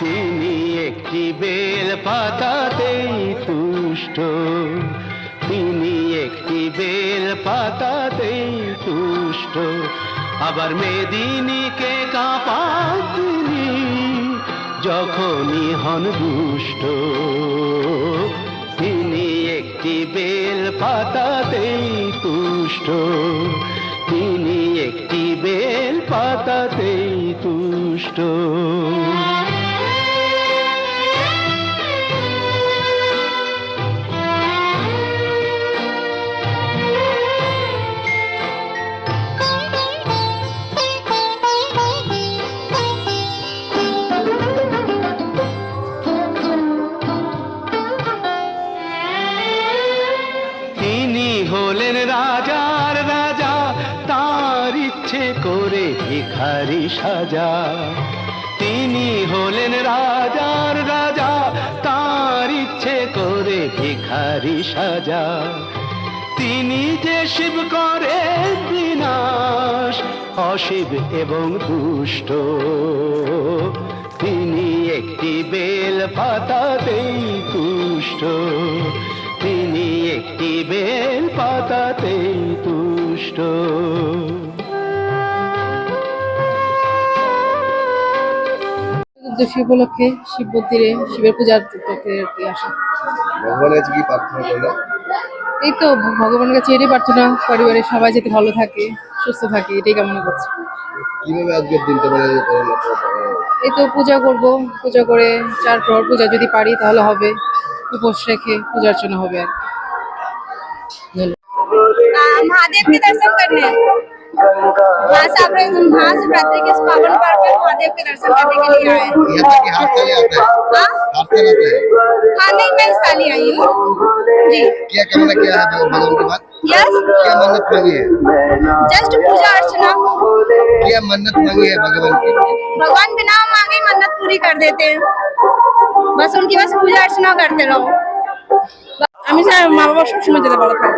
তিনি একটি বেল পাতাতেই তুষ্ট। তিনি একটি বেল পাতাতেই তুষ্ট। আবার মেদিনীকে কাঁপান তিনি, যখনই হন দুষ্ট। তিনি একটি বেল পাতাতেই তুষ্ট। তিনি একটি বেল পাতাতেই তুষ্ট। করে ভিখারি সাজা। তিনি হলেন রাজার রাজা, তার ইচ্ছে করে ভিখারি সাজা। তিনি যে শিব করে বিনাশ, অশিব এবং দুষ্ট। তিনি একটি বেল পাতাতেই তুষ্ট। তিনি একটি বেল পাতাতেই তুষ্ট। চতুর্দশী উপলক্ষে শিব মন্দিরে শিবের পূজার কি ভগবানের কাছে কি প্রার্থনা এই তো ভগবানের কাছে এটাই প্রার্থনা পরিবারের সবাই যাতে ভালো থাকে সুস্থ থাকে এটাই কামনা করছি। কীভাবে আজকের দিনটা মানে এই তো পূজা করব পূজা করে চার প্রহর পূজা যদি পারি তাহলে হবে উপোস রেখে পূজা অর্চনা হবে আর মহাদেব কি দর্শন महाशिवरात्रि महाशिवरात्रि के इस पावन पर्व पे महादेव के दर्शन करने के लिए आए हैं। ये आपका कि हाथ साले आता है हाँ हाथ साल आता है हाँ नहीं मैं इस साल ही आई हूँ जी क्या कामना किया है भगवान के बाद यस क्या मन्नत मांगी है जस्ट पूजा अर्चना क्या मन्नत मांगी है भगवान की भगवान बिना मांगे मन्नत पूरी कर देते हैं बस उनकी बस पूजा अर्चना करते रहो আমি চাই মা বাবা সবসময় যেতে ভালো থাকে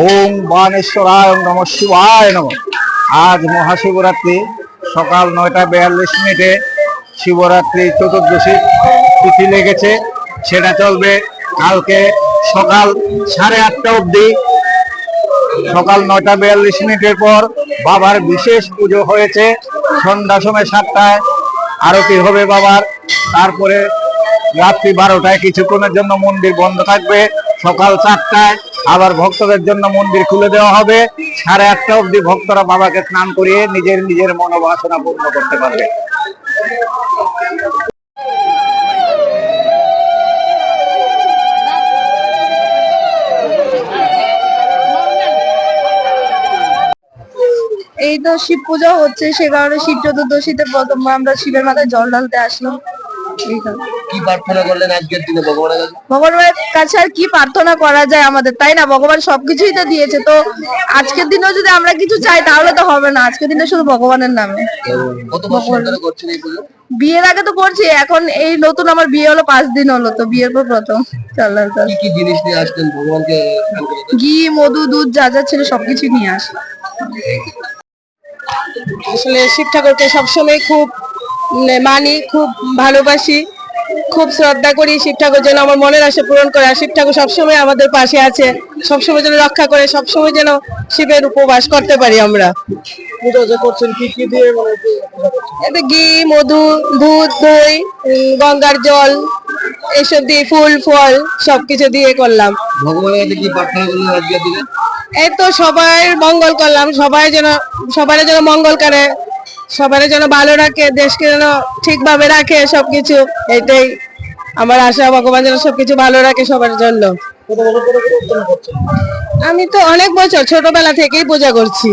ওম বানেশ্বরায় নম শিবায় নম। আজ মহাশিবরাত্রি, সকাল নয়টা বিয়াল্লিশ মিনিটে শিবরাত্রি চতুর্দশী তিথি লেগেছে, সেটা চলবে কালকে সকাল সাড়ে আটটা অবধি। সকাল নয়টা বিয়াল্লিশ মিনিটের পর বাবার বিশেষ পুজো হয়েছে, সন্ধ্যা সময় সাতটায় আরতি হবে বাবার। তারপরে রাত্রি বারোটায় কিছুক্ষণের জন্য মন্দির বন্ধ থাকবে, সকাল চারটায় আবার ভক্তদের জন্য মন্দির খুলে দেওয়া হবে সাড়ে আটটা অব্দি ভক্তরা বাবাকে স্নান করিয়ে নিজের নিজের মনোবাসনা পূর্ণ করতে পারবে এই তো শিব পূজা হচ্ছে, সে কারণে শিব চতুর্দশীতে প্রথম আমরা শিবের মাথায় জল ঢালতে আসলাম। কি প্রার্থনা করলেন আজকের দিনে ভগবানের কাছে? ভগবানের কাছে আর কি প্রার্থনা করা যায় আমাদের তাই না? ভগবান সবকিছুই তো দিয়েছে তো আজকের দিনেও যদি আমরা কিছু চাই তাহলে তো হবে না আজকের দিনে শুধু ভগবানের নামে। কত বছর ধরে করছেন এই পুজো? বিয়ের আগে তো করছি এখন এই নতুন আমার বিয়ে হলো পাঁচ দিন হলো তো বিয়ের পর প্রথম। চাল্লার কাজ কি কি জিনিস নিয়ে আসতেন ভগবানকে ঘি মধু দুধ যা যা ছিল সবকিছু নিয়ে আসলাম। আসলে শিব ঠাকুরকে সবসময় খুব মানি খুব ভালোবাসি খুব শ্রদ্ধা করি শিব ঠাকুর যেন আমার মনের আশা পূরণ করে আর শিব ঠাকুর সবসময় আমাদের পাশে আছে সবসময় যেন রক্ষা করে সবসময় যেন শিবের উপবাস করতে পারি আমরা। মানে এতে ঘি মধু দুধ দই গঙ্গার জল এসব দিয়ে ফুল ফল সবকিছু দিয়ে করলাম। এই তো সবাই মঙ্গল করলাম সবাই যেন সবাই যেন মঙ্গল করে সবাই যেন ভালো রাখে, দেশকে যেন ঠিকভাবে রাখে সবকিছু। এটাই আমার আশা, ভগবান যেন সবকিছু ভালো রাখে সবার জন্য। আমি তো অনেক বছর ছোটবেলা থেকেই পূজা করছি।